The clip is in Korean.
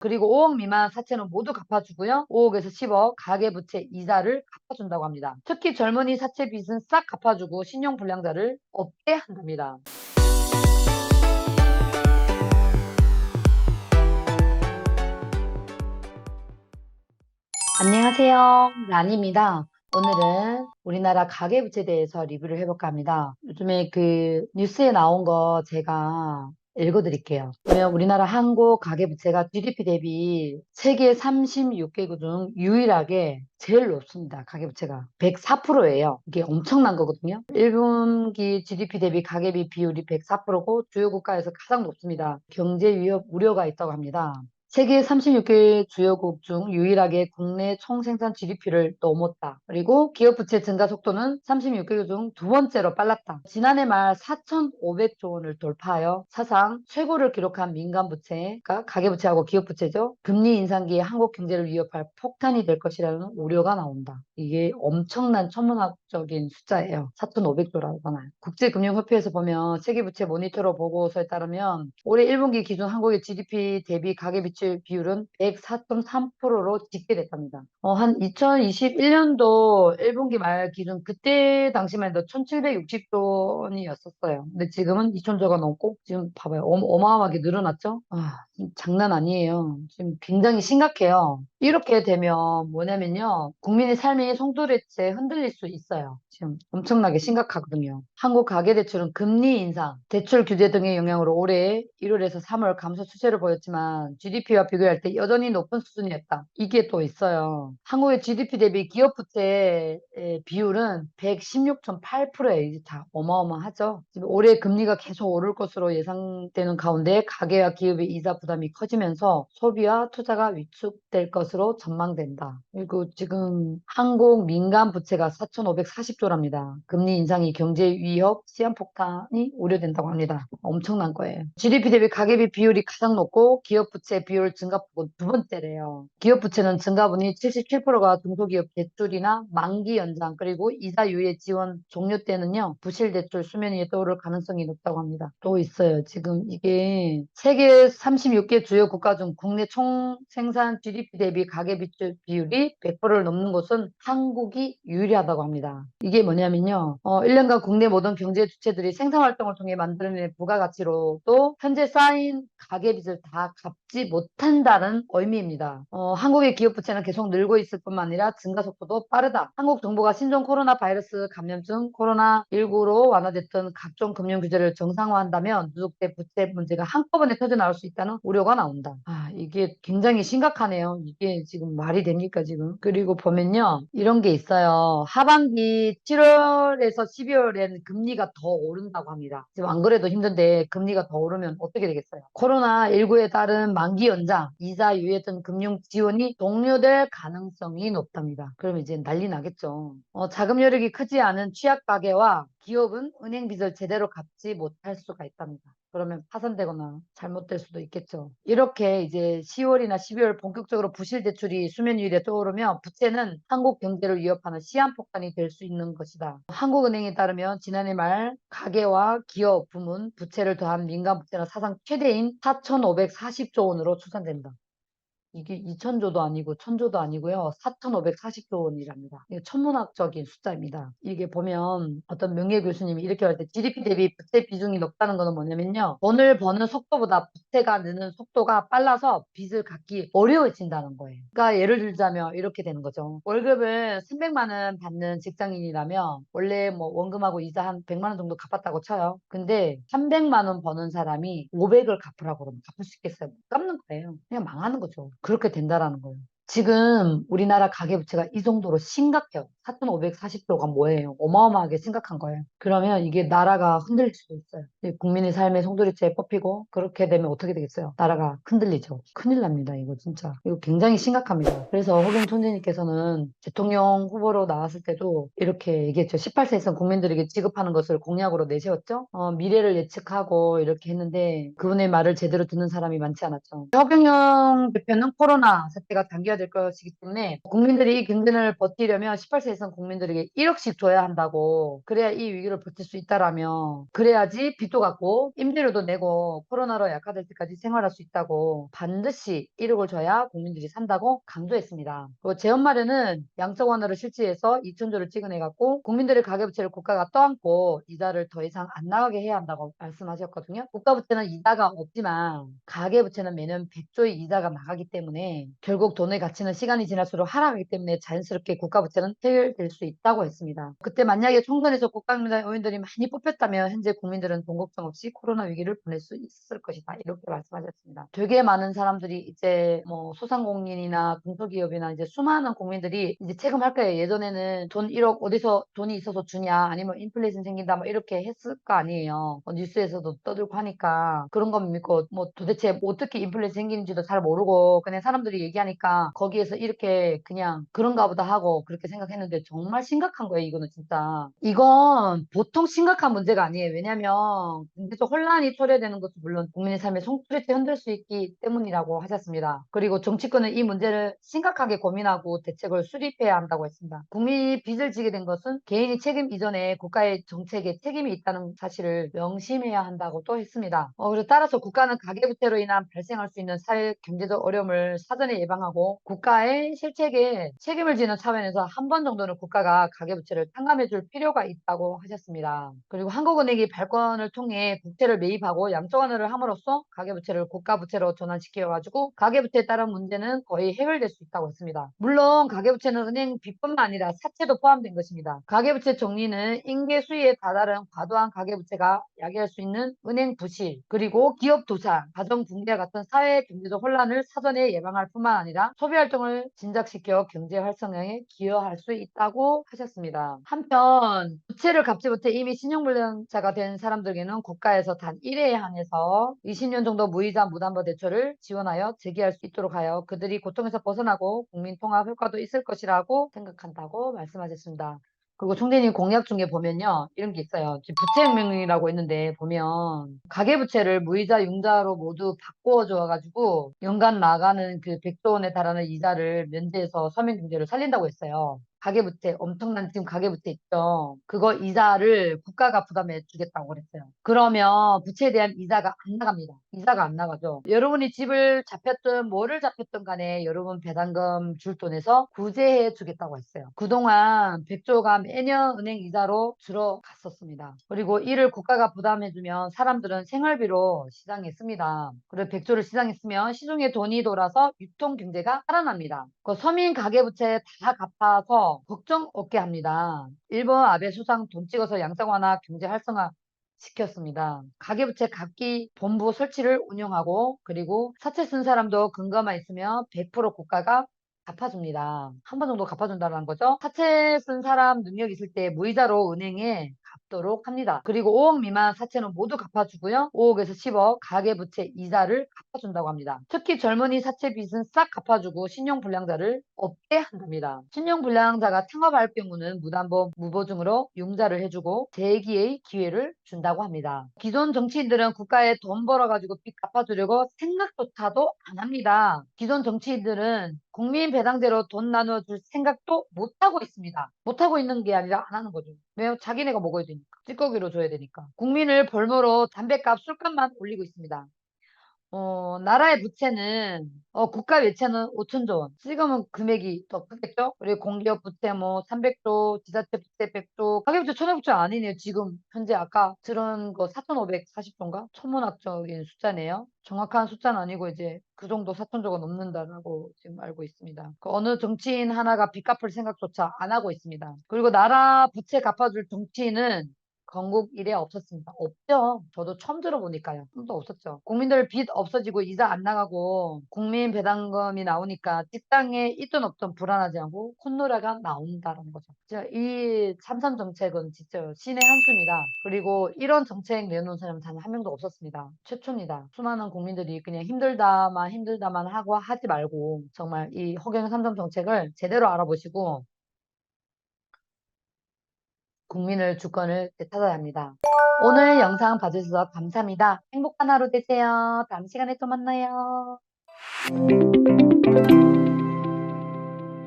그리고 5억 미만 사채는 모두 갚아주고요. 5억에서 10억 가계부채 이자를 갚아준다고 합니다. 특히 젊은이 사채 빚은 싹 갚아주고 신용불량자를 없게 한답니다. 안녕하세요. 란입니다. 오늘은 우리나라 가계부채에 대해서 리뷰를 해볼까 합니다. 요즘에 그 뉴스에 나온 거 제가 읽어드릴게요. 그러면 우리나라 한국 가계부채가 GDP 대비 세계 36개국 중 유일하게 제일 높습니다. 가계부채가 104%예요. 이게 엄청난 거거든요. 1분기 GDP 대비 가계비 비율이 104%고 주요 국가에서 가장 높습니다. 경제 위협 우려가 있다고 합니다. 세계 36개 주요국 중 유일하게 국내 총 생산 GDP를 넘었다. 그리고 기업 부채 증가 속도는 36개국 중 두 번째로 빨랐다. 지난해 말 4,500조 원을 돌파하여 사상 최고를 기록한 민간 부채가 가계 부채하고 기업 부채죠. 금리 인상기에 한국 경제를 위협할 폭탄이 될 것이라는 우려가 나온다. 이게 엄청난 천문학적인 숫자예요. 4,500조라고 하나요. 국제금융협회에서 보면 세계 부채 모니터로 보고서에 따르면 올해 1분기 기준 한국의 GDP 대비 가계 부채 비율은 104.3%로 집계됐답니다. 어, 한 2021년도 1분기 말 기준 그때 당시만 해도 1,760조 원이었었어요. 근데 지금은 2,000조가 넘고 지금 봐봐요. 어마, 어마어마하게 늘어났죠? 아, 장난 아니에요. 지금 굉장히 심각해요. 이렇게 되면 뭐냐면요. 국민의 삶이 송두리째 흔들릴 수 있어요. 지금 엄청나게 심각하거든요. 한국 가계대출은 금리 인상, 대출 규제 등의 영향으로 올해 1월에서 3월 감소 추세를 보였지만 GDP와 비교할 때 여전히 높은 수준이었다. 이게 또 있어요. 한국의 GDP 대비 기업 부채의 비율은 116.8%에 이제 다 어마어마하죠. 올해 금리가 계속 오를 것으로 예상되는 가운데 가계와 기업의 이자 부담 이 커지면서 소비와 투자가 위축될 것으로 전망된다. 그리고 지금 한국 민간 부채가 4,540조랍니다. 금리 인상이 경제 위협, 시한폭탄이 우려된다고 합니다. 엄청난 거예요. GDP 대비 가계비 비율이 가장 높고 기업 부채 비율 증가폭은 두 번째래요. 기업 부채는 증가분이 77%가 중소기업 대출이나 만기 연장 그리고 이자 유예 지원 종료 때는요 부실 대출 수면 위에 떠오를 가능성이 높다고 합니다. 또 있어요. 지금 이게 세계 36개 주요 국가 중 국내 총 생산 GDP 대비 가계비 비율이 100%를 넘는 곳은 한국이 유일하다고 합니다. 이게 뭐냐면요. 어, 1년간 국내 모든 경제 주체들이 생산 활동을 통해 만들어낸 부가가치로도 현재 쌓인 가계 빚을 다 갚지 못한다는 의미입니다. 어, 한국의 기업 부채는 계속 늘고 있을 뿐만 아니라 증가 속도도 빠르다. 한국 정부가 신종 코로나 바이러스 감염증 코로나19로 완화됐던 각종 금융 규제를 정상화한다면 누적된 부채 문제가 한꺼번에 터져 나올 수 있다는 우려가 나온다. 아, 이게 굉장히 심각하네요. 이게 지금 말이 됩니까, 지금? 그리고 보면요. 이런 게 있어요. 하반기 7월에서 12월에는 금리가 더 오른다고 합니다. 지금 안 그래도 힘든데 금리가 더 오르면 어떻게 되겠어요? 코로나19에 따른 만기 연장, 이자 유예 등 금융 지원이 동료될 가능성이 높답니다. 그러면 이제 난리 나겠죠. 어, 자금 여력이 크지 않은 취약 가계와 기업은 은행 빚을 제대로 갚지 못할 수가 있답니다. 그러면 파산되거나 잘못될 수도 있겠죠. 이렇게 이제 10월이나 12월 본격적으로 부실 대출이 수면 위에 떠오르면 부채는 한국 경제를 위협하는 시한폭탄이 될 수 있는 것이다. 한국은행에 따르면 지난해 말 가계와 기업 부문 부채를 더한 민간 부채는 사상 최대인 4,540조 원으로 추산된다. 이게 2천조도 아니고 1천조도 아니고요. 4,540조 원이랍니다. 이게 천문학적인 숫자입니다. 이게 보면 어떤 명예 교수님이 이렇게 할 때 GDP 대비 부채 비중이 높다는 것은 뭐냐면요. 돈을 버는 속도보다 부채가 느는 속도가 빨라서 빚을 갚기 어려워진다는 거예요. 그러니까 예를 들자면 이렇게 되는 거죠. 월급을 300만 원 받는 직장인이라면 원래 뭐 원금하고 이자 한 100만 원 정도 갚았다고 쳐요. 근데 300만 원 버는 사람이 500을 갚으라고 그러면 갚을 수 있겠어요? 못 갚는 거예요. 그냥 망하는 거죠. 그렇게 된다라는 거예요. 지금 우리나라 가계부채가 이 정도로 심각해요. 4,540조가 뭐예요? 어마어마하게 심각한 거예요. 그러면 이게 나라가 흔들릴 수도 있어요. 국민의 삶의 송두리째 뽑히고 그렇게 되면 어떻게 되겠어요? 나라가 흔들리죠. 큰일 납니다. 이거 진짜. 이거 굉장히 심각합니다. 그래서 허경 총재님께서는 대통령 후보로 나왔을 때도 이렇게 얘기했죠. 18세 이상 국민들에게 지급하는 것을 공약으로 내세웠죠. 어, 미래를 예측하고 이렇게 했는데 그분의 말을 제대로 듣는 사람이 많지 않았죠. 허경영 대표는 코로나 사태가 단기화될 될 것이기 때문에 국민들이 이 경쟁을 버티려면 18세 이상 국민들에게 1억씩 줘야 한다고 그래야 이 위기를 버틸 수 있다라며 그래야지 빚도 갚고 임대료도 내고 코로나로 약화될 때까지 생활할 수 있다고 반드시 1억을 줘야 국민들이 산다고 강조했습니다. 그리고 재원 마련은 양적 완화를 실시해서 2천조를 찍어내갖고 국민들의 가계부채를 국가가 떠안고 이자를 더 이상 안 나가게 해야 한다고 말씀하셨거든요. 국가부채는 이자가 없지만 가계부채는 매년 100조의 이자가 나가기 때문에 결국 돈의 가치는 시간이 지날수록 하락하기 때문에 자연스럽게 국가부채는 해결될 수 있다고 했습니다. 그때 만약에 총선에서 국가민당 의원들이 많이 뽑혔다면 현재 국민들은 돈 걱정 없이 코로나 위기를 보낼 수 있을 것이다. 이렇게 말씀하셨습니다. 되게 많은 사람들이 이제 뭐 소상공인이나 중소기업이나 이제 수많은 국민들이 이제 체감할 거예요. 예전에는 돈 1억 어디서 돈이 있어서 주냐 아니면 인플레이션 생긴다 뭐 이렇게 했을 거 아니에요. 뭐 뉴스에서도 떠들고 하니까 그런 거 믿고 뭐 도대체 어떻게 인플레이션 생기는지도 잘 모르고 그냥 사람들이 얘기하니까 거기에서 이렇게 그냥 그런가 보다 하고 그렇게 생각했는데 정말 심각한 거예요. 이거는 진짜. 이건 보통 심각한 문제가 아니에요. 왜냐하면 경제적 혼란이 초래되는 것도 물론 국민의 삶의 송두리째 흔들 수 있기 때문이라고 하셨습니다. 그리고 정치권은 이 문제를 심각하게 고민하고 대책을 수립해야 한다고 했습니다. 국민이 빚을 지게 된 것은 개인이 책임 이전에 국가의 정책에 책임이 있다는 사실을 명심해야 한다고 또 했습니다. 어, 그리고 따라서 국가는 가계부채로 인한 발생할 수 있는 사회 경제적 어려움을 사전에 예방하고 국가의 실책에 책임을 지는 차원에서 한 번 정도 는 국가가 가계부채를 탕감해 줄 필요가 있다고 하셨습니다. 그리고 한국은행이 발권을 통해 국채를 매입하고 양적 완화를 함으로써 가계부채를 국가부채로 전환시켜가지고 가계부채에 따른 문제는 거의 해결될 수 있다고 했습니다. 물론 가계부채는 은행 빚뿐만 아니라 사채도 포함된 것입니다. 가계부채 정리는 인계 수위에 다다른 과도한 가계부채가 야기할 수 있는 은행 부실 그리고 기업 도산, 가정 붕괴와 같은 사회 경제적 혼란을 사전에 예방할 뿐만 아니라 소비 활동을 진작시켜 경제 활성화에 기여할 수 있다 고 하셨습니다. 한편 부채를 갚지 못해 이미 신용불량자가 된 사람들에게는 국가에서 단 1회에 한해서 20년 정도 무이자 무담보 대출을 지원하여 재개할 수 있도록 하여 그들이 고통에서 벗어나고 국민 통합 효과도 있을 것이라고 생각한다고 말씀하셨습니다. 그리고 총재님 공약 중에 보면요. 이런 게 있어요. 부채혁명이라고 있는데 보면 가계부채를 무이자 융자로 모두 바꾸어 줘가지고 연간 나가는 그 100조 원에 달하는 이자를 면제해서 서민경제를 살린다고 했어요. 가계부채, 엄청난 지금 가계부채 있죠. 그거 이자를 국가가 부담해 주겠다고 그랬어요. 그러면 부채에 대한 이자가 안 나갑니다. 이자가 안 나가죠. 여러분이 집을 잡혔든 뭐를 잡혔든 간에 여러분 배당금 줄 돈에서 구제해 주겠다고 했어요. 그동안 100조가 매년 은행 이자로 들어갔었습니다. 그리고 이를 국가가 부담해 주면 사람들은 생활비로 시장에 씁니다. 그리고 100조를 시장에 쓰면 시중에 돈이 돌아서 유통 경제가 살아납니다. 그 서민 가계부채 다 갚아서 걱정 없게 합니다. 일본 아베 수상 돈 찍어서 완화 경제 활성화 시켰습니다. 가계부채 갚기 본부 설치를 운영하고 그리고 사채 쓴 사람도 근거만 있으면 100% 국가가 갚아줍니다. 한 번 정도 갚아준다는 거죠. 사채 쓴 사람 능력 있을 때 무이자로 은행에 갚도록 합니다. 그리고 5억 미만 사채는 모두 갚아주고요. 5억에서 10억 가계부채 이자를 갚아준다고 합니다. 특히 젊은이 사채 빚은 싹 갚아주고 신용불량자를 없게 한답니다. 신용불량자가 창업할 경우는 무담보 무보증으로 융자를 해주고 재기의 기회를 준다고 합니다. 기존 정치인들은 국가에 돈 벌어가지고 빚 갚아주려고 생각조차도 안 합니다. 기존 정치인들은 국민 배당제로 돈 나눠줄 생각도 못하고 있습니다. 못하고 있는 게 아니라 안 하는 거죠. 왜요? 자기네가 먹어 야 되니까. 찌꺼기로 줘야 되니까. 국민을 벌모로 담배값, 술값만 올리고 있습니다. 어, 나라의 부채는, 어, 국가 외채는 5천조 원. 지금은 금액이 더 크겠죠? 그리고 공기업 부채 뭐 300조, 지자체 부채 100조, 가계부채 1,500조 아니네요. 지금 현재 아까 들은 거 4,540조인가? 천문학적인 숫자네요. 정확한 숫자는 아니고 이제 그 정도 4천조가 넘는다라고 지금 알고 있습니다. 그 어느 정치인 하나가 빚 갚을 생각조차 안 하고 있습니다. 그리고 나라 부채 갚아줄 정치인은 건국 이래 없었습니다. 없죠. 저도 처음 들어보니까요. 좀도 없었죠. 국민들 빚 없어지고 이자 안 나가고 국민 배당금이 나오니까 직장에 있든 없든 불안하지 않고 콧노래가 나온다는 거죠. 진짜 이 참삼 정책은 진짜 신의 한 수입니다. 그리고 이런 정책 내놓은 사람은 단 한 명도 없었습니다. 최초입니다. 수많은 국민들이 그냥 힘들다만 힘들다만 하고 하지 말고 정말 이 허경 삼성 정책을 제대로 알아보시고 국민을 주권을 되찾아야 합니다. 오늘 영상 봐주셔서 감사합니다. 행복한 하루 되세요. 다음 시간에 또 만나요.